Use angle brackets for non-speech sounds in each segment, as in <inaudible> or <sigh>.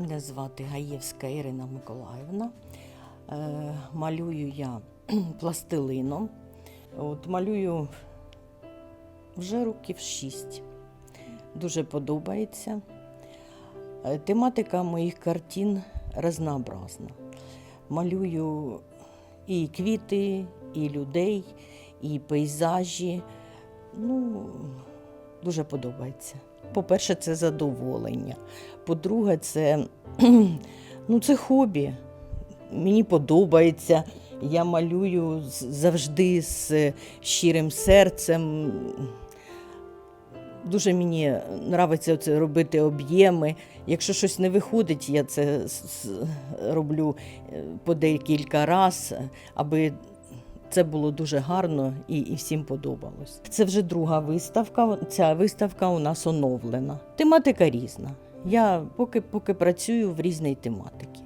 Мене звати Гаєвська Ірина Миколаївна. Е, Малюю я <clears throat> пластилином. От, малюю вже років шість. Дуже подобається. Е, Тематика моїх картин разнообразна. Малюю і квіти, і людей, і пейзажі. Ну, дуже подобається. По-перше, це задоволення. По-друге, це, <clears throat> ну, це хобі. Мені подобається. Я малюю завжди з щирим серцем. Дуже мені подобається це робити об'єми. Якщо щось не виходить, я це роблю е, по декілька разів, аби це було дуже гарно і, і всім подобалось. Це вже друга виставка. Ця виставка у нас оновлена. Тематика різна. Я поки, поки працюю в різній тематиці.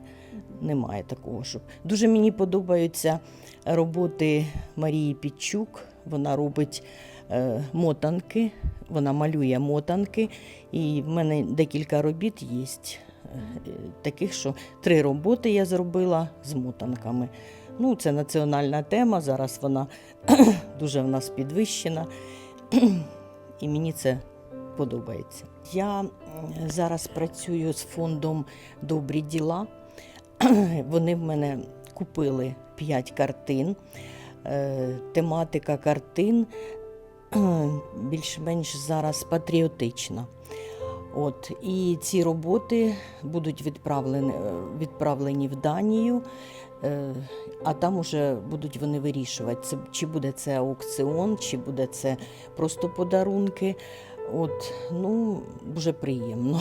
Немає такого, щоб дуже мені подобаються роботи Марії Підчук. Вона робить е, мотанки, вона малює мотанки, і в мене декілька робіт є. Таких, що три роботи я зробила з мотанками. Ну, це національна тема. Зараз вона <clears throat> дуже в нас підвищена, <clears throat> і мені це подобається. Я зараз працюю з фондом Добрі діла. <clears throat> Вони в мене купили 5 картин. Е, Тематика картин більш-менш зараз патріотична. От, і ці роботи будуть відправлені, е, відправлені в Данію, е, а там уже будуть вони вирішувати, це, чи буде це аукціон, чи буде це просто подарунки. От, ну, дуже приємно.